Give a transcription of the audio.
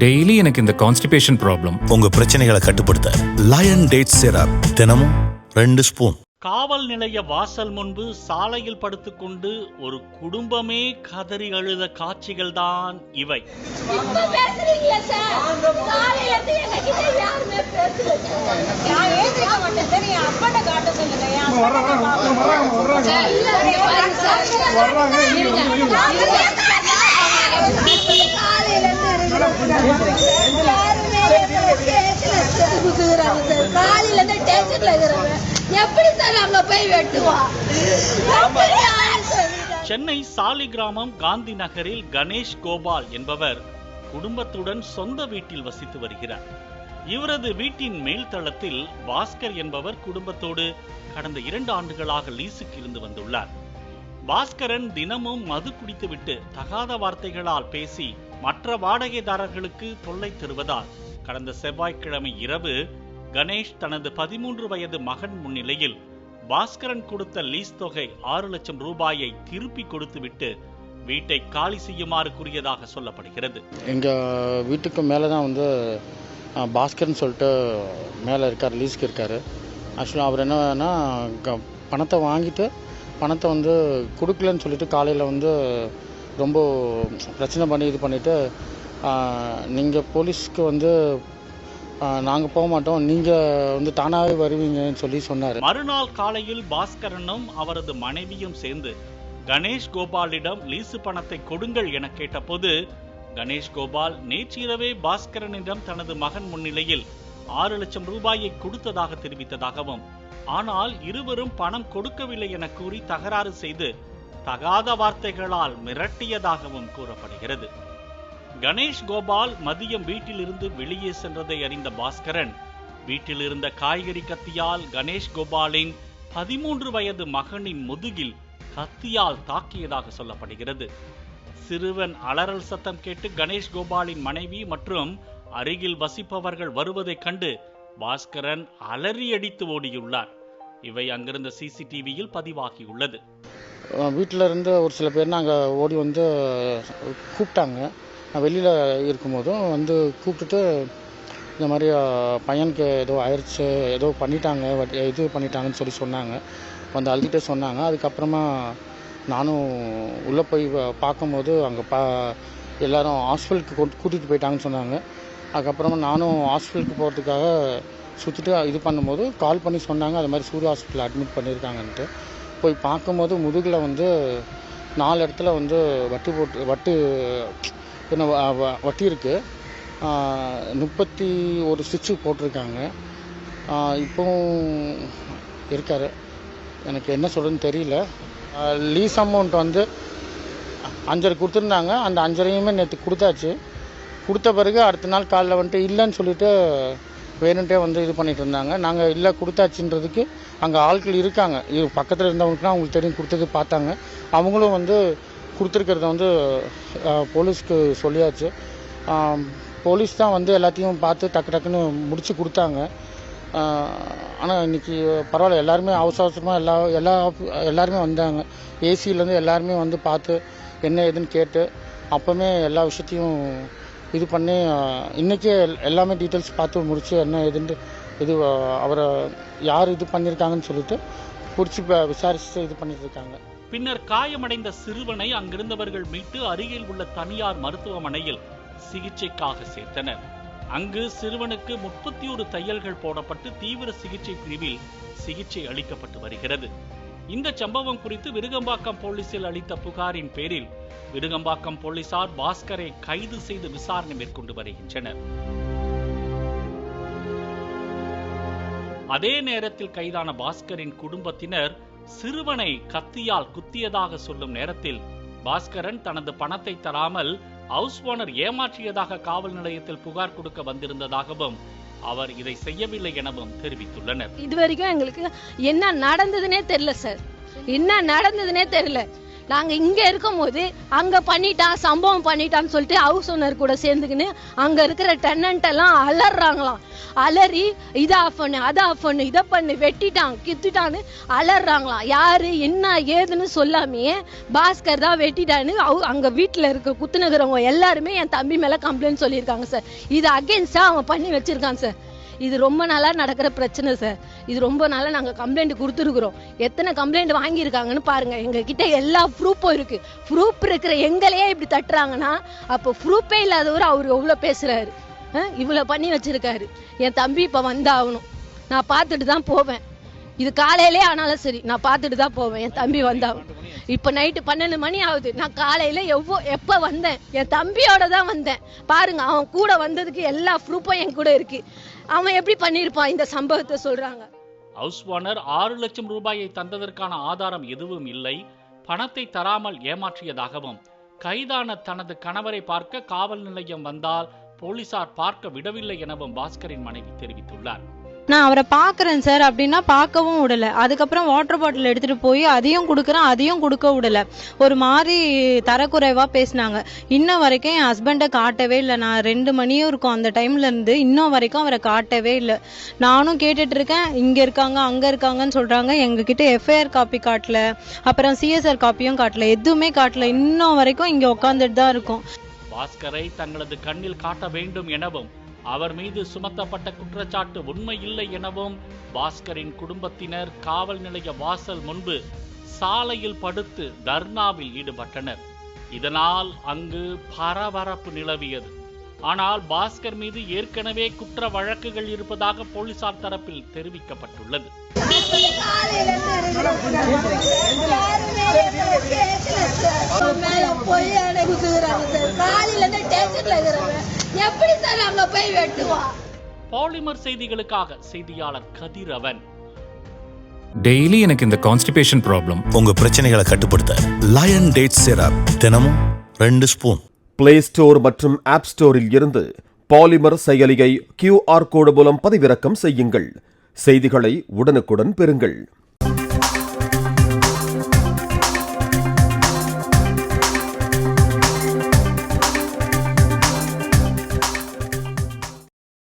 Daily எனக்கு இந்த constipation problem உங்க பிரச்சனைகளை கட்டுப்படுத்த லயன் டேட் சிரப் தினமும் ரெண்டு ஸ்பூன் காவல் நிலைய வாசல் முன்பு சாலையில் படுத்துக்கொண்டு ஒரு குடும்பமே கதறி அழுத காட்சிகள்தான் இவை. இப்ப பேசுறீங்களா சார் காலையில இருந்து எங்ககிட்ட யாருமே பேசல நான் ஏந்திரிக்க மாட்டேன் சார் என் அப்பாட்ட காட்ட சொல்லுங்க என் அப்பாட்ட சார், இல்ல, இங்க பாருங்க சார். இருங்க. காலையில இருந்து இருக்கிறேன். யாருமே எங்களை கேட்கல சார். குத்துறாங்க சார். காலையில இருந்து டென்ஷன்ல இருக்கிறாங்க எப்படி சார் அங்க போய் வெட்டுவான் சென்னை சாலிகிராமம் காந்தி நகரில் கணேஷ் கோபால் என்பவர் குடும்பத்துடன் சொந்த வீட்டில் வசித்து வருகிறார். இவரது வீட்டின் மேல்தளத்தில் பாஸ்கர் என்பவர் குடும்பத்தோடு கடந்த இரண்டு ஆண்டுகளாக லீஸுக்கு இருந்து வந்துள்ளார். பாஸ்கரன் தினமும் மது குடித்துவிட்டு தகாத வார்த்தைகளால் பேசி மற்ற வாடகைதாரர்களுக்கு தொல்லை தருவதால் கடந்த செவ்வாய்க்கிழமை இரவு கணேஷ் தனது பதிமூன்று வயது மகன் முன்னிலையில் பாஸ்கரன் கொடுத்த லீஸ் தொகை ஆறு லட்சம் ரூபாயை திருப்பி கொடுத்துவிட்டு வீட்டை காலி செய்யுமாறு கூறியதாக சொல்லப்படுகிறது. எங்கள் வீட்டுக்கு மேலே தான் வந்து பாஸ்கர்னு சொல்லிட்டு மேலே இருக்கார் லீஸ்க்கு இருக்கார். ஆக்சுவலாக அவர் என்னன்னா க- பணத்தை வாங்கிட்டு பணத்தை வந்து கொடுக்கலன்னு சொல்லிட்டு காலையில் வந்து ரொம்ப பிரச்சனை பண்ணி இது பண்ணிவிட்டு நீங்கள் போலீஸ்க்கு வந்து நாங்கள் போக மாட்டோம். நீங்கள் வந்து தானாகவே வருவீங்கன்னு சொல்லி சொன்னார். மறுநாள் காலையில் பாஸ்கரனும் அவரது மனைவியும் சேர்ந்து கணேஷ் கோபாலிடம் லீசு பணத்தை கொடுங்கள் என கேட்டபோது கணேஷ் கோபால் நேற்றிரவே பாஸ்கரனிடம் தனது மகன் முன்னிலையில் ஆறு லட்சம் ரூபாயை கொடுத்ததாக தெரிவித்ததாகவும் ஆனால் இருவரும் பணம் கொடுக்கவில்லை என கூறி தகராறு செய்து தகாத வார்த்தைகளால் மிரட்டியதாகவும் கூறப்படுகிறது. கணேஷ் கோபால் மதியம் வீட்டிலிருந்து வெளியே சென்றதை அறிந்த பாஸ்கரன் வீட்டில் இருந்த காய்கறி கத்தியால் கணேஷ் கோபாலின் பதிமூன்று வயது மகனின் முதுகில் கத்தியால் தாக்கியதாக சொல்லப்படுகிறது. சிறுவன் அலறல் சத்தம் கேட்டு கணேஷ் கோபாலின் மனைவி மற்றும் அருகில் வசிப்பவர்கள் வருவதைக் கண்டு பாஸ்கரன் அலறி அடித்து ஓடியுள்ளார். இவை அங்கிருந்த சிசிடிவியில் பதிவாகியுள்ளது. வீட்டில் இருந்து ஒரு சில பேர் நாங்கள் ஓடி வந்து கூப்பிட்டாங்க. வெளியில் இருக்கும்போதும் வந்து கூப்பிட்டுட்டு இந்த மாதிரி பையனுக்கு ஏதோ ஆயிடுச்சு ஏதோ பண்ணிட்டாங்க வட்- இது பண்ணிட்டாங்கன்னு சொல்லி சொன்னாங்க. வந்து அழுதுகிட்டே சொன்னாங்க. அதுக்கப்புறமா நானும் உள்ளே போய் பார்க்கும்போது அங்கே பா எல்லோரும் ஹாஸ்பிட்டலுக்கு கூட்டிகிட்டு போயிட்டாங்கன்னு சொன்னாங்க. அதுக்கப்புறமா நானும் ஹாஸ்பிட்டலுக்கு போகிறதுக்காக சுற்றிட்டு இது பண்ணும்போது கால் பண்ணி சொன்னாங்க. அது மாதிரி சூரிய ஹாஸ்பிட்டலில் அட்மிட் பண்ணியிருக்காங்கன்ட்டு. போய் பார்க்கும்போது முதுகில் வந்து நாலு இடத்துல வந்து வட்டு போட்டு வட்டு என்ன வ- வ- வட்டி இருக்குது முப்பத்தி ஒரு ஸ்டிச்சு போட்டிருக்காங்க. இப்போவும் இருக்கார். எனக்கு என்ன சொல்கிறதுன்னு தெரியல. லீஸ் அமௌண்ட் வந்து அஞ்சரை கொடுத்துருந்தாங்க. அந்த அஞ்சரையுமே நேற்று கொடுத்தாச்சு. கொடுத்த பிறகு அடுத்த நாள் காலைல வந்துட்டு இல்லைன்னு சொல்லிட்டு வேணுன்ட்டே வந்து இது பண்ணிட்டு இருந்தாங்க. நாங்கள் இல்லை கொடுத்தாச்சுன்றதுக்கு அங்கே ஆட்கள் இருக்காங்க. இது பக்கத்தில் இருந்தவங்களுக்குலாம் அவங்களுக்கு தெரியும் கொடுத்தது பார்த்தாங்க. அவங்களும் வந்து கொடுத்துருக்கிறத வந்து போலீஸ்க்கு சொல்லியாச்சு. போலீஸ் தான் வந்து எல்லாத்தையும் பார்த்து டக்கு டக்குன்னு முடித்து கொடுத்தாங்க. ஆனால் இன்றைக்கி பரவாயில்ல எல்லாருமே அவசர அவசரமாக எல்லா எல்லா எல்லாருமே வந்தாங்க. ஏசியிலேருந்து எல்லாருமே வந்து பார்த்து என்ன ஏதுன்னு கேட்டு அப்போவுமே எல்லா விஷயத்தையும் இது பண்ணி இன்றைக்கே எல்லாமே டீட்டெயில்ஸ் பார்த்து முடித்து என்ன ஏதுன்ட்டு இது அவரை யார் இது பண்ணியிருக்காங்கன்னு சொல்லிட்டு பிடிச்சி விசாரிச்சு இது பண்ணிட்டு இருக்காங்க. பின்னர் காயமடைந்த சிறுவனை அங்கிருந்தவர்கள் மீட்டு அருகில் உள்ள தனியார் மருத்துவமனையில் சிகிச்சைக்காக சேர்த்தனர். அங்கு சிறுவனுக்கு முப்பத்தி ஒரு தையல்கள் போடப்பட்டு தீவிர சிகிச்சை பிரிவில் சிகிச்சை அளிக்கப்பட்டு வருகிறது. இந்த சம்பவம் குறித்து விருகம்பாக்கம் போலீசில் அளித்த புகாரின் பேரில் விருகம்பாக்கம் போலீசார் பாஸ்கரை கைது செய்து விசாரணை மேற்கொண்டு வருகின்றனர். அதே நேரத்தில் கைதான பாஸ்கரின் குடும்பத்தினர் சிறுவனை கத்தியால் குத்தியதாக சொல்லும் நேரத்தில் பாஸ்கரன் தனது பணத்தை தராமல் ஹவுஸ் ஓனர் ஏமாற்றியதாக காவல் நிலையத்தில் புகார் கொடுக்க வந்திருந்ததாகவும் அவர் இதை செய்யவில்லை எனவும் தெரிவித்துள்ளனர். இதுவரைக்கும் எங்களுக்கு என்ன நடந்ததுனே தெரியல சார். என்ன நடந்ததுனே தெரியல. நாங்கள் இங்கே இருக்கும் இருக்கும்போது அங்கே பண்ணிட்டான் சம்பவம் பண்ணிட்டான்னு சொல்லிட்டு ஹவுஸ் ஓனர் கூட சேர்ந்துக்கின்னு அங்கே இருக்கிற டெனன்ட் எல்லாம் அலறாங்களாம் அலறி இதை ஆஃப் பண்ணு அதை ஆஃப் பண்ணு இதை பண்ணு வெட்டிட்டான் கித்துட்டான்னு அலறாங்களாம் யாரு என்ன ஏதுன்னு சொல்லாமையே பாஸ்கர் தான் வெட்டிட்டான்னு அவ- அங்கே வீட்டில் இருக்க குத்துனுக்கிறவங்க எல்லாருமே என் தம்பி மேலே கம்ப்ளைண்ட் சொல்லியிருக்காங்க சார் இது அகேன்ஸ்டாக அவன் பண்ணி வச்சிருக்கான் சார் இது ரொம்ப நாளாக நடக்கிற பிரச்சனை சார் இது ரொம்ப நாளாக நாங்கள் கம்ப்ளைண்ட் கொடுத்துருக்குறோம். எத்தனை கம்ப்ளைண்ட் வாங்கியிருக்காங்கன்னு பாருங்கள் எங்கள் கிட்டே எல்லா ப்ரூஃபும் இருக்குது ப்ரூஃப் இருக்கிற எங்களையே இப்படி தட்டுறாங்கன்னா அப்போ ப்ரூஃபே இல்லாதவர் அவர் எவ்வளோ பேசுகிறாரு இவ்வளோ பண்ணி வச்சுருக்காரு. என் தம்பி இப்போ வந்தாகணும். நான் பார்த்துட்டு தான் போவேன். இது காலையிலே ஆனாலும் சரி நான் பார்த்துட்டு தான் போவேன். என் தம்பி வந்தாகணும். இப்போ நைட்டு பன்னெண்டு மணி ஆகுது. நான் காலையில் எவ்வளோ எப்போ வந்தேன்? என் தம்பியோட தான் வந்தேன். பாருங்க அவன் கூட வந்ததுக்கு எல்லா ப்ரூஃபும் என் கூட இருக்கு. அவன் எப்படி பண்ணியிருப்பான் இந்த சம்பவத்தை சொல்கிறாங்க ஹவுஸ் ஓனர் ஆறு லட்சம் ரூபாயை தந்ததற்கான ஆதாரம் எதுவும் இல்லை. பணத்தை தராமல் ஏமாற்றியதாகவும் கைதான தனது கணவரை பார்க்க காவல் நிலையம் வந்தால் போலீசார் பார்க்க விடவில்லை எனவும் பாஸ்கரின் மனைவி தெரிவித்துள்ளார். நான் அவரை பார்க்குறேன் சார் அப்படின்னா பார்க்கவும் விடலை. அதுக்கப்புறம் வாட்டர் பாட்டில் எடுத்துகிட்டு போய் அதையும் கொடுக்குறேன் அதையும் கொடுக்க விடலை. ஒரு மாதிரி தரக்குறைவாக பேசினாங்க. இன்ன வரைக்கும் என் ஹஸ்பண்டை காட்டவே இல்லை. நான் ரெண்டு மணியும் இருக்கும் அந்த டைம்லேருந்து இன்னும் வரைக்கும் அவரை காட்டவே இல்லை. நானும் கேட்டுட்ருக்கேன் இருக்கேன். இருக்காங்க அங்கே இருக்காங்கன்னு சொல்கிறாங்க எங்ககிட்ட எஃப்ஐஆர் காப்பி காட்டல. அப்புறம் சிஎஸ்ஆர் காப்பியும் காட்டல. எதுவுமே காட்டல. இன்னும் வரைக்கும் இங்கே உட்காந்துட்டு தான் இருக்கும். பாஸ்கரை தங்களது கண்ணில் காட்ட வேண்டும் எனவும் அவர் மீது சுமத்தப்பட்ட குற்றச்சாட்டு உண்மை இல்லை எனவும் பாஸ்கரின் குடும்பத்தினர் காவல் நிலைய வாசல் முன்பு சாலையில் படுத்து தர்ணாவில் ஈடுபட்டனர். இதனால் அங்கு பரபரப்பு நிலவியது. ஆனால் பாஸ்கர் மீது ஏற்கனவே குற்ற வழக்குகள் இருப்பதாக போலீசார் தரப்பில் தெரிவிக்கப்பட்டுள்ளது. காலையில காலையில இருந்து டென்ஷன்ல இருக்கிறவன் எப்படி சார் அங்க போய் வெட்டுவான் பாலிமர் செய்திகளுக்காக செய்தியாளர் கதிரவன் டெய்லி எனக்கு இந்த கான்ஸ்டிபேஷன் ப்ராப்ளம் உங்க பிரச்சனைகளை கட்டுப்படுத்த லயன் டேட் சிரப் தினமும் ரெண்டு ஸ்பூன் பிளே ஸ்டோர் மற்றும் ஆப் ஸ்டோரில் இருந்து பாலிமர் செயலியை கியூஆர் கோடு மூலம் பதிவிறக்கம் செய்யுங்கள். செய்திகளை உடனுக்குடன் பெறுங்கள்.